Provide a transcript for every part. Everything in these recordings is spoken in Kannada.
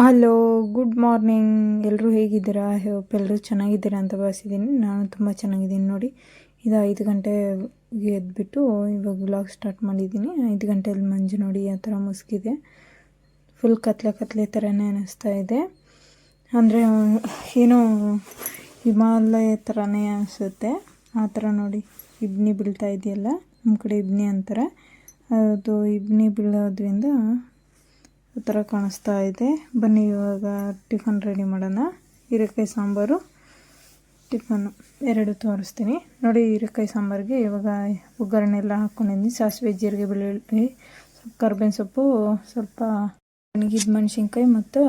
ಹಲೋ ಗುಡ್ ಮಾರ್ನಿಂಗ್ ಎಲ್ಲರೂ ಹೇಗಿದ್ದೀರಾ? ಹೋಪ್ ಎಲ್ಲರೂ ಚೆನ್ನಾಗಿದ್ದೀರಾ ಅಂತ ಭಾವಿಸಿದ್ದೀನಿ. ನಾನು ತುಂಬ ಚೆನ್ನಾಗಿದ್ದೀನಿ. ನೋಡಿ, ಇದು ಐದು ಗಂಟೆಗೆ ಎದ್ಬಿಟ್ಟು ಇವಾಗ ವ್ಲಾಗ್ ಸ್ಟಾರ್ಟ್ ಮಾಡಿದ್ದೀನಿ. ಐದು ಗಂಟೆಯಲ್ಲಿ ಮಂಜು ನೋಡಿ ಆ ಥರ ಮುಸ್ಕಿದೆ. ಫುಲ್ ಕತ್ಲೆ ಕತ್ಲೆ ಥರನೇ ಅನ್ನಿಸ್ತಾ ಇದೆ. ಅಂದರೆ, ಏನೋ ಹಿಮಾಲಯ ಥರನೇ ಅನಿಸುತ್ತೆ. ಆ ಥರ ನೋಡಿ, ಇಬ್ನಿ ಬೀಳ್ತಾ ಇದೆಯಲ್ಲ? ನಮ್ಮ ಕಡೆ ಇಬ್ನಿ ಅಂತಾರೆ. ಅದು ಇಬ್ನಿ ಬೀಳೋದ್ರಿಂದ ಥರ ಕಾಣಿಸ್ತಾ ಇದೆ. ಬನ್ನಿ, ಇವಾಗ ಟಿಫನ್ ರೆಡಿ ಮಾಡೋಣ. ಹೀರೆಕಾಯಿ ಸಾಂಬಾರು ಟಿಫನ್ನು ಎರಡು ತೋರಿಸ್ತೀನಿ. ನೋಡಿ, ಹೀರೆಕಾಯಿ ಸಾಂಬಾರಿಗೆ ಇವಾಗ ಒಗ್ಗರಣೆ ಎಲ್ಲ ಹಾಕ್ಕೊಂಡಿದ್ದೀನಿ ಸಾಸಿವೆ, ಜೀರಿಗೆ, ಬೆಳ್ಳುಳ್ಳಿ ಸ್ವಲ್ಪ ಕರ್ಬೇವಿನ ಸೊಪ್ಪು, ಸ್ವಲ್ಪ ಒಣಗಿದ ಮೆಣಸಿನ್ಕಾಯಿ ಮತ್ತು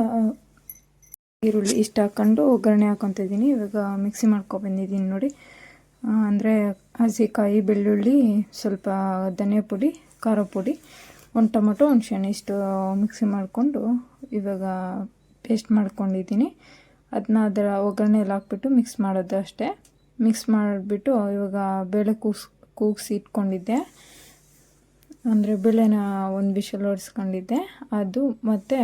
ಈರುಳ್ಳಿ ಇಷ್ಟು ಹಾಕ್ಕೊಂಡು ಒಗ್ಗರಣೆ ಹಾಕ್ಕೊತಿದ್ದೀನಿ ಇವಾಗ ಮಿಕ್ಸಿ ಮಾಡ್ಕೊಬಂದಿದ್ದೀನಿ ನೋಡಿ. ಅಂದರೆ ಹಸಿಕಾಯಿ, ಬೆಳ್ಳುಳ್ಳಿ, ಸ್ವಲ್ಪ ಧನಿಯಾ ಪುಡಿ ಖಾರ ಪುಡಿ. ಒಂದು ಟೊಮೊಟೊ, ಒಂದು ಶೆಣೆ ಇಷ್ಟು ಮಿಕ್ಸಿ ಮಾಡಿಕೊಂಡು ಇವಾಗ ಪೇಸ್ಟ್ ಮಾಡ್ಕೊಂಡಿದ್ದೀನಿ. ಅದನ್ನ ಅದರ ಒಗ್ಗರಣೆಯಲ್ಲಿ ಹಾಕ್ಬಿಟ್ಟು ಮಿಕ್ಸ್ ಮಾಡೋದು ಅಷ್ಟೇ. ಮಿಕ್ಸ್ ಮಾಡಿಬಿಟ್ಟು ಇವಾಗ ಬೇಳೆ ಕೂಗ್ಸ್ ಕೂಗಿಸಿ ಇಟ್ಕೊಂಡಿದ್ದೆ. ಅಂದರೆ ಬೇಳೆನ ಒಂದು ಬಿಸಿಲು ಹೊಡೆಸ್ಕೊಂಡಿದ್ದೆ ಅದು ಮತ್ತು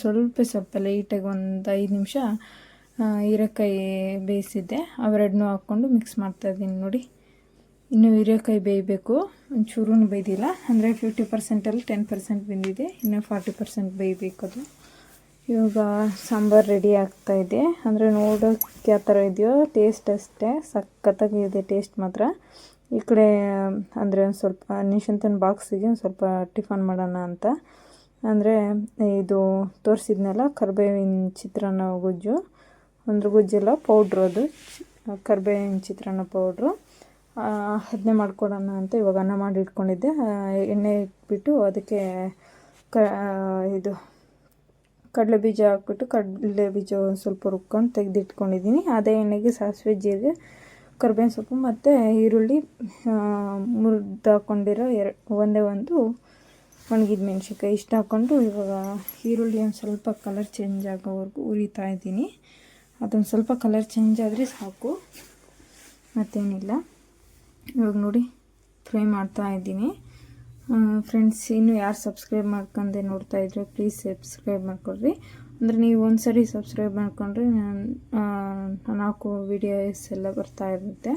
ಸ್ವಲ್ಪ ಸ್ವಲ್ಪ ಲೈಟಾಗಿ ಒಂದು ಐದು ನಿಮಿಷ ಹೀರೆಕಾಯಿ ಬೇಯಿಸಿದ್ದೆ. ಅವೆರಡನ್ನೂ ಹಾಕ್ಕೊಂಡು ಮಿಕ್ಸ್ ಮಾಡ್ತಾಯಿದ್ದೀನಿ ನೋಡಿ. ಇನ್ನು ಹೀರೆಕಾಯಿ ಬೇಯಬೇಕು. ಒಂಚೂರು ಬೈದಿಲ್ಲ ಅಂದರೆ ಫಿಫ್ಟಿ ಪರ್ಸೆಂಟಲ್ಲಿ ಟೆನ್ ಪರ್ಸೆಂಟ್ ಬಂದಿದೆ. ಇನ್ನು ಫಾರ್ಟಿ ಪರ್ಸೆಂಟ್ ಬೇಯಬೇಕು ಅದು. ಇವಾಗ ಸಾಂಬಾರು ರೆಡಿ ಆಗ್ತಾಯಿದೆ ಅಂದರೆ ನೋಡೋಕ್ಕೆ ಯಾವ ಥರ ಇದೆಯೋ ಟೇಸ್ಟ್ ಅಷ್ಟೇ. ಸಖತ್ತಾಗಿದೆ ಟೇಸ್ಟ್ ಮಾತ್ರ. ಈ ಕಡೆ, ಅಂದರೆ ಒಂದು ಸ್ವಲ್ಪ, ನಿಶಂತನ ಬಾಕ್ಸಿಗೆ ಒಂದು ಸ್ವಲ್ಪ ಟಿಫನ್ ಮಾಡೋಣ ಅಂತ. ಅಂದರೆ ಇದು ತೋರಿಸಿದ್ನಲ್ಲ, ಕರ್ಬೇವಿನ ಚಿತ್ರಾನ್ನ ಗೊಜ್ಜು. ಒಂದು ಗೊಜ್ಜೆಲ್ಲ ಪೌಡ್ರು ಅದು. ಕರ್ಬೇವಿನ ಚಿತ್ರಾನ್ನ ಪೌಡ್ರು ಅದನ್ನೇ ಮಾಡ್ಕೊಡೋಣ ಅಂತ ಇವಾಗ ಅನ್ನ ಮಾಡಿ ಇಟ್ಕೊಂಡಿದ್ದೆ. ಎಣ್ಣೆ ಇಟ್ಬಿಟ್ಟು ಅದಕ್ಕೆ ಕ ಇದು ಕಡಲೆ ಬೀಜ ಹಾಕ್ಬಿಟ್ಟು ಕಡಲೆ ಬೀಜ ಒಂದು ಸ್ವಲ್ಪ ರುಬ್ಕೊಂಡು ತೆಗೆದಿಟ್ಕೊಂಡಿದ್ದೀನಿ. ಅದೇ ಎಣ್ಣೆಗೆ ಸಾಸಿವೆ ಜೀರಿಗೆ, ಕರ್ಬೇವಿನ ಸೊಪ್ಪು ಮತ್ತು ಈರುಳ್ಳಿ ಮುರಿದು ಹಾಕ್ಕೊಂಡಿರೋ ಎರಡು ಒಂದೇ ಒಂದು ಒಣಗಿದ ಮೆಣಸಿನ್ಕಾಯಿ ಇಷ್ಟು ಹಾಕ್ಕೊಂಡು ಇವಾಗ ಈರುಳ್ಳಿ ಒಂದು ಸ್ವಲ್ಪ ಕಲರ್ ಚೇಂಜ್ ಆಗೋವರೆಗೂ ಉರಿತಾ ಇದ್ದೀನಿ. ಅದೊಂದು ಸ್ವಲ್ಪ ಕಲರ್ ಚೇಂಜ್ ಆದರೆ ಸಾಕು, ಮತ್ತೇನಿಲ್ಲ. ಇವಾಗ ನೋಡಿ ಫ್ರೈ ಮಾಡ್ತಾ ಇದ್ದೀನಿ. ಫ್ರೆಂಡ್ಸ್ ಇನ್ನೂ ಯಾರು ಸಬ್ಸ್ಕ್ರೈಬ್ ಮಾಡ್ಕೊಂಡೆ ನೋಡ್ತಾ ಇದ್ರೆ ಪ್ಲೀಸ್ ಸಬ್ಸ್ಕ್ರೈಬ್ ಮಾಡ್ಕೊಳ್ರಿ. ಅಂದರೆ ನೀವು ಒಂದು ಸರಿ ಸಬ್ಸ್ಕ್ರೈಬ್ ಮಾಡ್ಕೊಂಡ್ರೆ ನಾನು ಹಾಕೋ ವಿಡಿಯೋಸ್ ಎಲ್ಲ ಬರ್ತಾ ಇರುತ್ತೆ.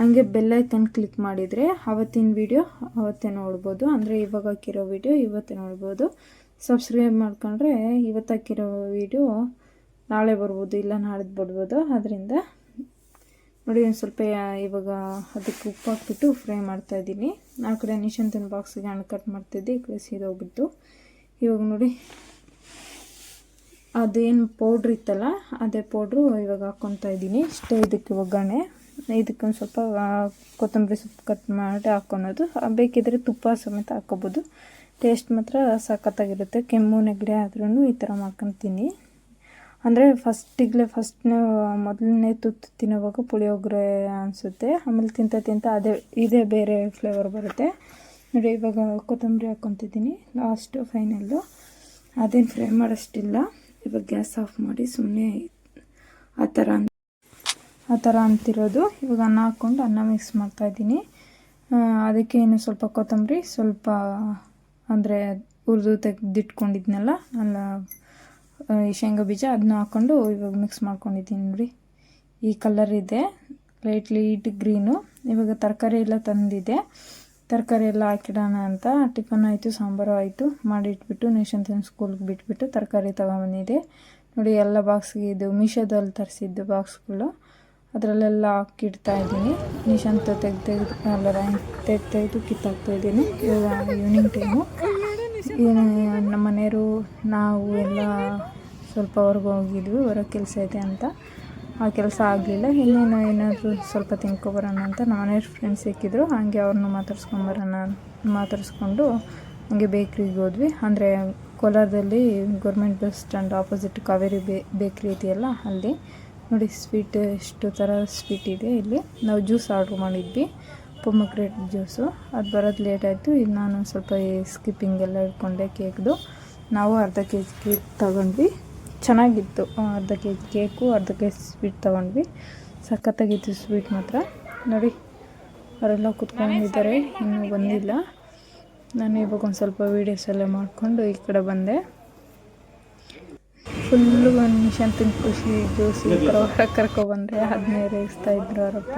ಹಂಗೆ ಬೆಲ್ಲೈಕನ್ ಕ್ಲಿಕ್ ಮಾಡಿದರೆ ಅವತ್ತಿನ ವೀಡಿಯೋ ಅವತ್ತೇ ನೋಡ್ಬೋದು. ಅಂದರೆ ಇವಾಗ ಹಾಕಿರೋ ವೀಡಿಯೋ ಇವತ್ತೇ ನೋಡ್ಬೋದು. ಸಬ್ಸ್ಕ್ರೈಬ್ ಮಾಡ್ಕೊಂಡ್ರೆ ಇವತ್ತು ಹಾಕಿರೋ ವೀಡಿಯೋ ನಾಳೆ ಬರ್ಬೋದು, ಇಲ್ಲ ನಾಳೆದು ಬರ್ಬೋದು. ಅದರಿಂದ ನೋಡಿ, ಒಂದು ಸ್ವಲ್ಪ ಇವಾಗ ಅದಕ್ಕೆ ಉಪ್ಪು ಹಾಕ್ಬಿಟ್ಟು ಫ್ರೈ ಮಾಡ್ತಾಯಿದ್ದೀನಿ ಆ ಕಡೆ ನಿಶಾಂತನ ಬಾಕ್ಸಿಗೆ ಹಣ್ಣು ಕಟ್ ಮಾಡ್ತಿದ್ದೆ ಈ ಕಡೆ ಸೀದೋಗ್ಬಿಟ್ಟು ಇವಾಗ ನೋಡಿ ಅದೇನು ಪೌಡ್ರ್ ಇತ್ತಲ್ಲ, ಅದೇ ಪೌಡ್ರು ಇವಾಗ ಹಾಕ್ಕೊತಾ ಇದ್ದೀನಿ. ಇಷ್ಟೇ ಇದಕ್ಕೆ ಒಗ್ಗರಣೆ. ಇದಕ್ಕೊಂದು ಸ್ವಲ್ಪ ಕೊತ್ತಂಬರಿ ಸೊಪ್ಪು ಕಟ್ ಮಾಡಿ ಹಾಕ್ಕೊಳೋದು ಬೇಕಿದ್ರೆ ತುಪ್ಪ ಸಮೇತ ಹಾಕ್ಕೊಬೋದು ಟೇಸ್ಟ್ ಮಾತ್ರ ಸಖತ್ತಾಗಿರುತ್ತೆ. ಕೆಮ್ಮು, ನೆಗಡಿ ಆದ್ರೂ ಈ ಥರ ಮಾಡ್ಕೊತೀನಿ. ಅಂದರೆ ಫಸ್ಟಿಗಲೇ ಫಸ್ಟ್ನೇ, ಮೊದಲನೇ ತುತ್ತು ತಿನ್ನೋವಾಗ ಪುಳಿಯೋಗರೆ ಅನಿಸುತ್ತೆ. ಆಮೇಲೆ ತಿಂತ ತಿಂತ ಅದೇ, ಇದೇ ಬೇರೆ ಫ್ಲೇವರ್ ಬರುತ್ತೆ. ನೋಡಿ, ಇವಾಗ ಕೊತ್ತಂಬರಿ ಹಾಕ್ಕೊತಿದ್ದೀನಿ ಲಾಸ್ಟು ಫೈನಲ್ಲು ಅದೇನು ಫ್ರೈ ಮಾಡೋಷ್ಟಿಲ್ಲ. ಇವಾಗ ಗ್ಯಾಸ್ ಆಫ್ ಮಾಡಿ ಸುಮ್ಮನೆ ಆ ಥರ ಆ ಥರ ಅಂತಿರೋದು. ಇವಾಗ ಅನ್ನ ಹಾಕ್ಕೊಂಡು ಅನ್ನ ಮಿಕ್ಸ್ ಮಾಡ್ತಾಯಿದ್ದೀನಿ ಅದಕ್ಕೆ ಇನ್ನು ಸ್ವಲ್ಪ ಕೊತ್ತಂಬರಿ, ಸ್ವಲ್ಪ ಅಂದರೆ ಹುರಿದು ತೆಗೆದಿಟ್ಕೊಂಡಿದ್ನಲ್ಲ, ಅಲ್ಲ ಶೇಂಗಾ ಬೀಜ ಅದನ್ನ ಹಾಕ್ಕೊಂಡು ಇವಾಗ ಮಿಕ್ಸ್ ಮಾಡ್ಕೊಂಡಿದ್ದೀನಿ ನೋಡಿ ಈ ಕಲರ್ ಇದೆ ಲೈಟ್ ಲೈಟ್ ಗ್ರೀನು ಇವಾಗ ತರಕಾರಿ ಎಲ್ಲ ತಂದಿದೆ. ತರಕಾರಿ ಎಲ್ಲ ಹಾಕಿಡೋಣ ಅಂತ ಟಿಫನ್ ಆಯಿತು, ಸಾಂಬಾರು ಆಯಿತು. ಮಾಡಿಟ್ಬಿಟ್ಟು ನಿಶಾಂತನ ಸ್ಕೂಲ್ಗೆ ಬಿಟ್ಬಿಟ್ಟು ತರಕಾರಿ ತೊಗೊಂಬಂದಿದೆ ನೋಡಿ ಎಲ್ಲ ಬಾಕ್ಸ್ಗೆ ಇದು ಮೀಶೋದಲ್ಲಿ ತರಿಸಿದ್ದು ಬಾಕ್ಸ್ಗಳು ಅದರಲ್ಲೆಲ್ಲ ಹಾಕಿಡ್ತಾ ಇದ್ದೀನಿ. ನಿಶಾಂತ ತೆಗ್ದು ತೆಗೆದು ಎಲ್ಲ ತೆಗ್ದು ತೆಗೆದು ಕಿತ್ತಾಕ್ತಾ ಇದ್ದೀನಿ. ಇವಾಗ ಈವ್ನಿಂಗ್ ಟೈಮು ನಮ್ಮ ಮನೆಯವರು, ನಾವು ಎಲ್ಲ ಸ್ವಲ್ಪ ಹೊರಗೆ ಹೋಗಿದ್ವಿ, ಹೊರಗೆ ಕೆಲಸ ಇದೆ ಅಂತ. ಆ ಕೆಲಸ ಆಗಲಿಲ್ಲ. ಇನ್ನೇನು ಏನಾದರೂ ಸ್ವಲ್ಪ ತಿನ್ಕೊಬರೋಣ ಅಂತ ನಾನೇ ಫ್ರೆಂಡ್ಸ್ ಸಿಕ್ಕಿದ್ರು. ಹಾಗೆ ಅವ್ರನ್ನ ಮಾತಾಡ್ಸ್ಕೊಂಬರೋಣ ಮಾತಾಡಿಸ್ಕೊಂಡು ಹಾಗೆ ಬೇಕ್ರಿಗೆ ಹೋದ್ವಿ. ಅಂದರೆ ಕೋಲಾರದಲ್ಲಿ government bus stand opposite Kaveri ಬೇ, ಬೇಕ್ರಿ ಇದೆಯಲ್ಲ ಅಲ್ಲಿ. ನೋಡಿ ಸ್ವೀಟ್ ಎಷ್ಟು ಥರ ಸ್ವೀಟ್ ಇದೆ ಇಲ್ಲಿ. ನಾವು ಜ್ಯೂಸ್ ಆರ್ಡ್ರ್ ಮಾಡಿದ್ವಿ. ಪೊಮಗ್ರೇಟ್ ಜ್ಯೂಸು ಅದು ಬರೋದು ಲೇಟ್ ಆಯಿತು. ಇದು ನಾನು ಸ್ವಲ್ಪ ಸ್ಕಿಪ್ಪಿಂಗ್ ಎಲ್ಲ ಇಟ್ಕೊಂಡೆ ಕೇಕ್ದು. ನಾವು ಅರ್ಧ ಕೆ ಜಿ ಕೇಕ್ ತಗೊಂಡ್ವಿ. ಚೆನ್ನಾಗಿತ್ತು. ಅರ್ಧ ಕೆ ಜಿ ಕೇಕು ಅರ್ಧ ಕೆ ಜಿ ಸ್ವೀಟ್ ತೊಗೊಂಡ್ವಿ. ಸಖತ್ತಾಗಿತ್ತು ಸ್ವೀಟ್ ಮಾತ್ರ. ನೋಡಿ, ಅವರೆಲ್ಲ ಕುತ್ಕೊಂಡಿದ್ದಾರೆ. ಇನ್ನೂ ಬಂದಿಲ್ಲ. ನಾನು ಇವಾಗ ಒಂದು ಸ್ವಲ್ಪ ವೀಡಿಯೋಸ್ ಎಲ್ಲ ಮಾಡಿಕೊಂಡು ಈ ಕಡೆ ಬಂದೆ. ಫುಲ್ಲು ಒಂದು ನಿಶಾಂತಿನ ಖುಷಿ. ಜ್ಯೂಸ್ ಈ ಥರ ಹೊರಗೆ ಕರ್ಕೊಬಂದರೆ ಅದನ್ನೇ ರೇಗಿಸ್ತಾ ಇದ್ರು ಅವರಪ್ಪ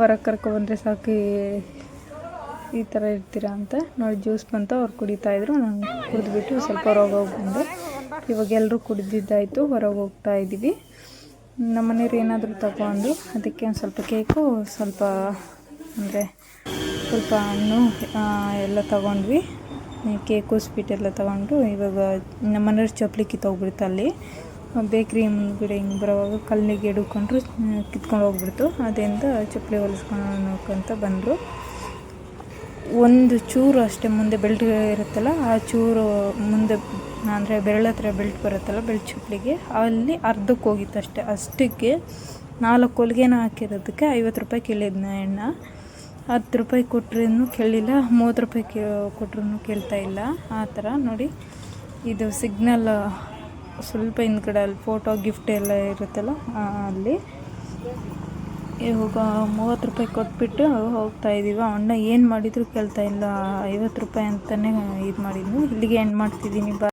ಹೊರಗೆ ಕರ್ಕೊಬಂದರೆ ಸಾಕು ಈ- ಥರ ಇರ್ತೀರಾ ಅಂತ ನೋಡಿ ಜ್ಯೂಸ್ ಬಂತು, ಅವ್ರು ಕುಡಿತಾ ಇದ್ರು. ನಾನು ಕುಡಿದ್ಬಿಟ್ಟು ಸ್ವಲ್ಪ ಹೊರಗೆ ಹೋಗಿ ಬಂದೆ ಇವಾಗ ಎಲ್ಲರೂ ಕುಡಿದಿದ್ದಾಯಿತು, ಹೊರಗೆ ಹೋಗ್ತಾ ಇದ್ದೀವಿ. ನಮ್ಮ ಮನೆಯವ್ರು ಏನಾದರೂ ತಗೊಂಡು ಅದಕ್ಕೆ ಒಂದು ಸ್ವಲ್ಪ ಕೇಕು, ಸ್ವಲ್ಪ ಅಂದರೆ ಸ್ವಲ್ಪ ಹಣ್ಣು ಎಲ್ಲ ತಗೊಂಡ್ವಿ. ಕೇಕು, ಸ್ವೀಟ್ ಎಲ್ಲ ತಗೊಂಡು ಇವಾಗ ನಮ್ಮ ಚಪ್ಲಿ ಕಿತ್ತೋಗ್ಬಿಡ್ತು ಅಲ್ಲಿ. ಬೇಕ್ರಿ ಮುಂದ್ಗಡೆ ಹಿಂಗೆ ಬರೋವಾಗ ಕಲ್ಲಿಗೆ ಹಿಡ್ಕೊಂಡ್ರು ಕಿತ್ಕೊಂಡು ಹೋಗ್ಬಿಡ್ತು. ಅದರಿಂದ ಚಪ್ಪಲಿ ಹೊಲಿಸ್ಕೊಂಡು ಬಂದರು. ಒಂದು ಚೂರು ಅಷ್ಟೇ ಮುಂದೆ ಬೆಲ್ಟ್ ಇರುತ್ತಲ್ಲ, ಆ ಚೂರು ಮುಂದೆ, ಅಂದರೆ ಬೆರಳ ಹತ್ರ ಬೆಲ್ಟ್ ಬರುತ್ತಲ್ಲ ಬೆಲ್ಟ್ ಚಪ್ಪಲಿಗೆ, ಅಲ್ಲಿ ಅರ್ಧಕ್ಕೆ ಹೋಗಿತ್ತು ಅಷ್ಟೇ. ಅಷ್ಟಕ್ಕೆ ನಾಲ್ಕು ಹೊಲಿಗೆನ ಹಾಕಿರೋದಕ್ಕೆ ಐವತ್ತು ರೂಪಾಯಿ ಕೇಳಿದ್ನ ಎಣ್ಣೆ ಹತ್ತು ರೂಪಾಯಿ ಕೊಟ್ರೂ ಕೇಳಿಲ್ಲ, ಮೂವತ್ತು ರೂಪಾಯಿ ಕೇ ಕೊಟ್ರೂ ಕೇಳ್ತಾ ಇಲ್ಲ. ಆ ಥರ ನೋಡಿ, ಇದು ಸಿಗ್ನಲ್ ಸ್ವಲ್ಪ ಹಿಂದ್ಗಡೆ ಅಲ್ಲಿ ಫೋಟೋ ಗಿಫ್ಟ್ ಎಲ್ಲ ಇರುತ್ತಲ್ಲ ಅಲ್ಲಿ. ಇವಾಗ ಮೂವತ್ತು ರೂಪಾಯಿ ಕೊಟ್ಬಿಟ್ಟು ಹೋಗ್ತಾ ಇದ್ದೀವಿ ಅಣ್ಣ ಏನು ಮಾಡಿದ್ರು ಕೇಳ್ತಾ ಇಲ್ಲ. ಐವತ್ತು ರೂಪಾಯಿ ಅಂತಲೇ ಇದು ಮಾಡಿದ್ನು. ಇಲ್ಲಿಗೆ ಎಂಡ್ ಮಾಡ್ತಿದ್ದೀನಿ. ಬಾ